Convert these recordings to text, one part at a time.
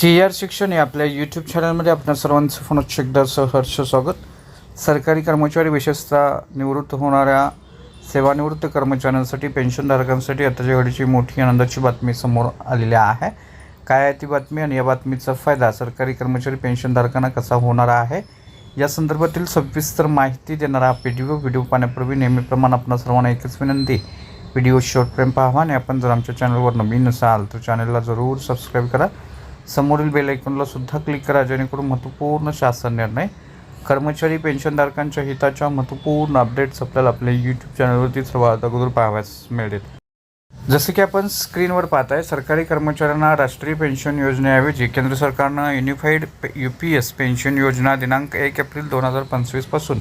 जी R शिक्षण या आपल्या यूट्यूब चॅनलमध्ये आपल्या सर्वांचं पुनश्च एकदा सहर्ष स्वागत. सरकारी कर्मचारी विशेषतः निवृत्त होणाऱ्या सेवानिवृत्त कर्मचाऱ्यांसाठी पेन्शनधारकांसाठी आताच्या घडीची मोठी आनंदाची बातमी समोर आलेली आहे. काय आहे ती बातमी आणि या बातमीचा फायदा सरकारी कर्मचारी पेन्शनधारकांना कसा होणार आहे? या संदर्भातील सविस्तर माहिती देणारा हा व्हिडिओ व्हिडिओ पाहण्यापूर्वी नेहमीप्रमाणे आपणा सर्वांना एकच विनंती व्हिडिओ शेवटपर्यंत पाहावा आणि आपण जर आमच्या चॅनलवर नवीन असाल तर चॅनलला जरूर सबस्क्राईब करा. समोरील बेल आयकॉनला सुद्धा क्लिक करा जेणेकरून महत्त्वपूर्ण शासन निर्णय कर्मचारी पेन्शनधारकांच्या हिताच्या महत्त्वपूर्ण अपडेट्स आपल्याला आपल्या यूट्यूब चॅनलवरती सर्वात अगोदर पाहाव्यास मिळेल जसं की आपण स्क्रीनवर पाहताय सरकारी कर्मचाऱ्यांना राष्ट्रीय पेन्शन योजनेऐवजी केंद्र सरकारनं unified U P S pension योजना दिनांक एक एप्रिल दोन हजार पंचवीसपासून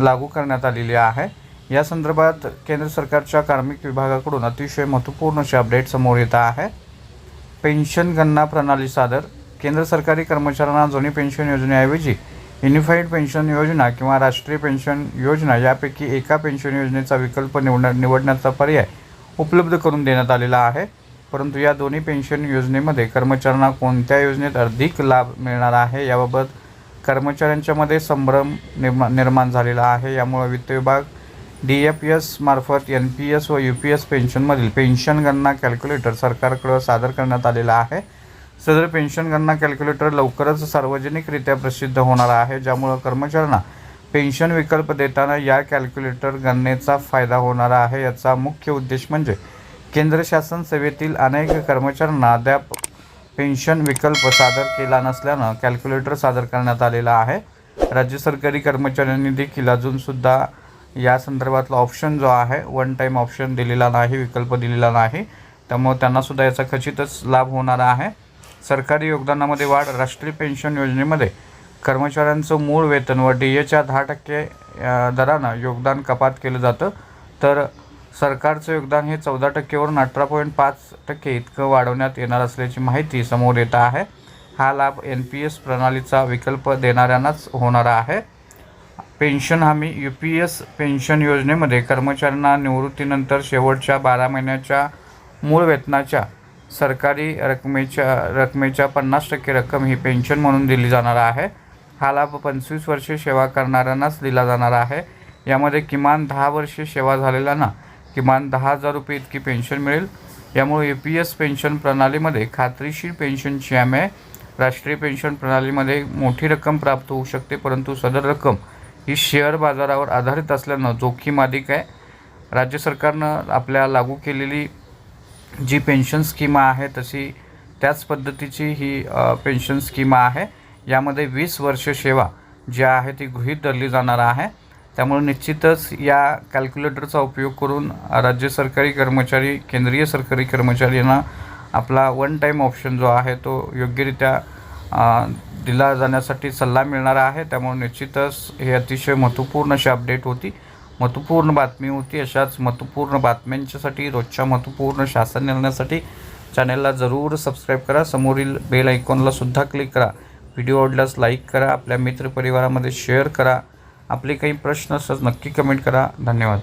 लागू करण्यात आलेली आहे. या संदर्भात केंद्र सरकारच्या कार्मिक विभागाकडून अतिशय महत्त्वपूर्ण असे अपडेट समोर येत आहे. पेन्शन गणना प्रणाली सादर केंद्र सरकारी कर्मचाऱ्यांना जुनी पेन्शन योजनेऐवजी युनिफाईड पेन्शन योजना किंवा राष्ट्रीय पेन्शन योजना यापैकी एका पेन्शन योजनेचा विकल्प निवड निवडण्याचा पर्याय उपलब्ध करून देण्यात आलेला आहे. परंतु या दोन्ही पेन्शन योजनेमध्ये कर्मचाऱ्यांना कोणत्या योजनेत अधिक लाभ मिळणार आहे याबाबत कर्मचाऱ्यांच्यामध्ये संभ्रम निर्मा निर्माण झालेला आहे. यामुळे वित्त विभाग डी एफ एस मार्फत एन पी एस व यू पी एस पेन्शनमधील पेन्शन गणना कॅल्क्युलेटर सरकारकडं सादर करण्यात आलेला आहे. सदर पेन्शन गणना कॅल्क्युलेटर लवकरच सार्वजनिकरित्या प्रसिद्ध होणार आहे ज्यामुळं कर्मचाऱ्यांना पेन्शन विकल्प देताना या कॅल्क्युलेटर गणनेचा फायदा होणार आहे. याचा मुख्य उद्देश म्हणजे केंद्र शासन सेवेतील अनेक कर्मचाऱ्यांना अद्याप पेन्शन विकल्प सादर केला नसल्यानं कॅल्क्युलेटर सादर करण्यात आलेला आहे. राज्य सरकारी कर्मचाऱ्यांनी देखील अजूनसुद्धा या संदर्भातला ऑप्शन जो आहे वन टाईम ऑप्शन दिलेला नाही विकल्प दिलेला नाही. त्यामुळे त्यांनासुद्धा याचा खचितच लाभ होणार आहे. सरकारी योगदानामध्ये वाढ राष्ट्रीय पेन्शन योजनेमध्ये कर्मचाऱ्यांचं मूळ वेतन व डी एच्या दहा टक्के दरानं योगदान कपात केलं जातं. तर सरकारचं योगदान हे चौदा टक्केवरून अठरा पॉईंट पाच टक्के इतकं वाढवण्यात येणार असल्याची माहिती समोर येत आहे. हा लाभ एन पी एस प्रणालीचा विकल्प देणाऱ्यांनाच होणार आहे. पेन्शन हमी यू पी एस पेन्शन योजनेमध्ये कर्मचाऱ्यांना निवृत्तीनंतर शेवटच्या बारा महिन्याच्या मूळ वेतनाच्या सरकारी रकमेच्या रकमेच्या पन्नास टक्के रक्कम ही पेन्शन म्हणून दिली जाणार आहे. हा लाभ पंचवीस वर्षे सेवा करणाऱ्यांनाच दिला जाणार आहे. यामध्ये किमान दहा वर्षे सेवा झालेल्यांना किमान दहा हजार रुपये इतकी पेन्शन मिळेल. यामुळे यू पी एस पेन्शन प्रणालीमध्ये खात्रीशीर पेन्शनची आहे राष्ट्रीय पेन्शन प्रणालीमध्ये मोठी रक्कम प्राप्त होऊ शकते परंतु सदर रक्कम ही शेअर बाजारावर आधारित असल्यानं जोखीम अधिक आहे. राज्य सरकारनं आपल्या लागू केलेली जी पेन्शन स्कीम आहे तशी त्याच पद्धतीची ही पेन्शन स्कीम आहे. यामध्ये वीस वर्ष सेवा जी आहे ती गृहीत धरली जाणार आहे. त्यामुळे निश्चितच या कॅल्क्युलेटरचा उपयोग करून राज्य सरकारी कर्मचारी केंद्रीय सरकारी कर्मचाऱ्यांना आपला वन टाईम ऑप्शन जो आहे तो योग्यरित्या दिला जाण्यासाठी सल्ला मिळणार आहे. त्यामुळे निश्चितच हे अतिशय महत्त्वपूर्ण अशी अपडेट होती. महत्त्वपूर्ण बातमी होती. अशाच महत्त्वपूर्ण बातम्यांच्यासाठी रोजच्या महत्त्वपूर्ण शासन निर्णयासाठी चॅनलला जरूर सबस्क्राईब करा. समोरील बेल आयकॉनला सुद्धा क्लिक करा. व्हिडिओ आवडल्यास लाईक करा. आपल्या मित्रपरिवारामध्ये शेअर करा. आपले काही प्रश्न असल्यास नक्की कमेंट करा. धन्यवाद.